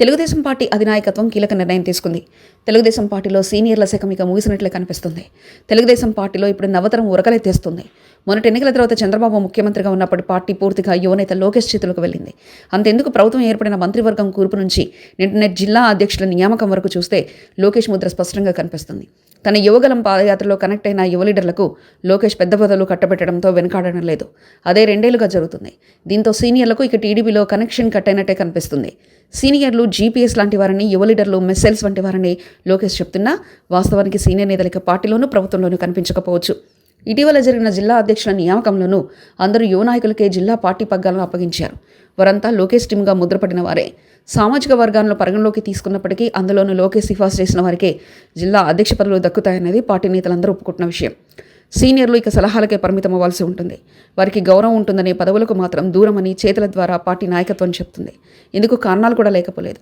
Telugu Desam party అధినాయకత్వం కీలక నిర్ణయం తీసుకుంది. తెలుగుదేశం పార్టీలో సీనియర్ల శకం ఇక ముగిసినట్లే కనిపిస్తుంది. తెలుగుదేశం పార్టీలో ఇప్పుడు నవతరం ఉరకలెత్తేస్తుంది. మొన్నటి ఎన్నికల తర్వాత చంద్రబాబు ముఖ్యమంత్రిగా ఉన్నప్పుడు పార్టీ పూర్తిగా యువనేత లోకేష్ చేతులకు వెళ్ళింది. అంతెందుకు ప్రభుత్వం ఏర్పడిన మంత్రివర్గం కూర్పు నుంచి నిన్నటి జిల్లా అధ్యక్షుల నియామకం వరకు చూస్తే లోకేష్ ముద్ర స్పష్టంగా కనిపిస్తుంది. తన యువగలం పాదయాత్రలో కనెక్ట్ అయిన యువ లీడర్లకు లోకేష్ పెద్ద పదవులు కట్టబెట్టడంతో వెనుకాడడం లేదు. అదే రెండేళ్ళుగా జరుగుతుంది. దీంతో సీనియర్లకు ఇక టీడీపీలో కనెక్షన్ కట్ అయినట్టే కనిపిస్తుంది. సీనియర్లు జీపీఎస్ లాంటి వారని యువ లీడర్లు మెస్సెల్స్ వంటి వారిని లోకేష్ చెప్తున్నా వాస్తవానికి సీనియర్ నేతలకి పార్టీలోనూ ప్రభుత్వంలోనూ కనిపించకపోవచ్చు. ఇటీవల జరిగిన జిల్లా అధ్యక్షుల నియామకంలోనూ అందరూ యువ నాయకులకే జిల్లా పార్టీ పగ్గాలను అప్పగించారు. వారంతా లోకేష్ టీమ్గా ముద్రపడిన వారే. సామాజిక వర్గాలను పరిగణలోకి తీసుకున్నప్పటికీ అందులోనూ లోకేష్ సిఫార్సు చేసిన వారికే జిల్లా అధ్యక్ష పదవులు దక్కుతాయనేది పార్టీ నేతలందరూ ఒప్పుకుంటున్న విషయం. సీనియర్లు ఇక సలహాలకే పరిమితం అవ్వాల్సి ఉంటుంది. వారికి గౌరవం ఉంటుందనే పదవులకు మాత్రం దూరమని చేతుల ద్వారా పార్టీ నాయకత్వం చెప్తుంది. ఇందుకు కారణాలు కూడా లేకపోలేదు.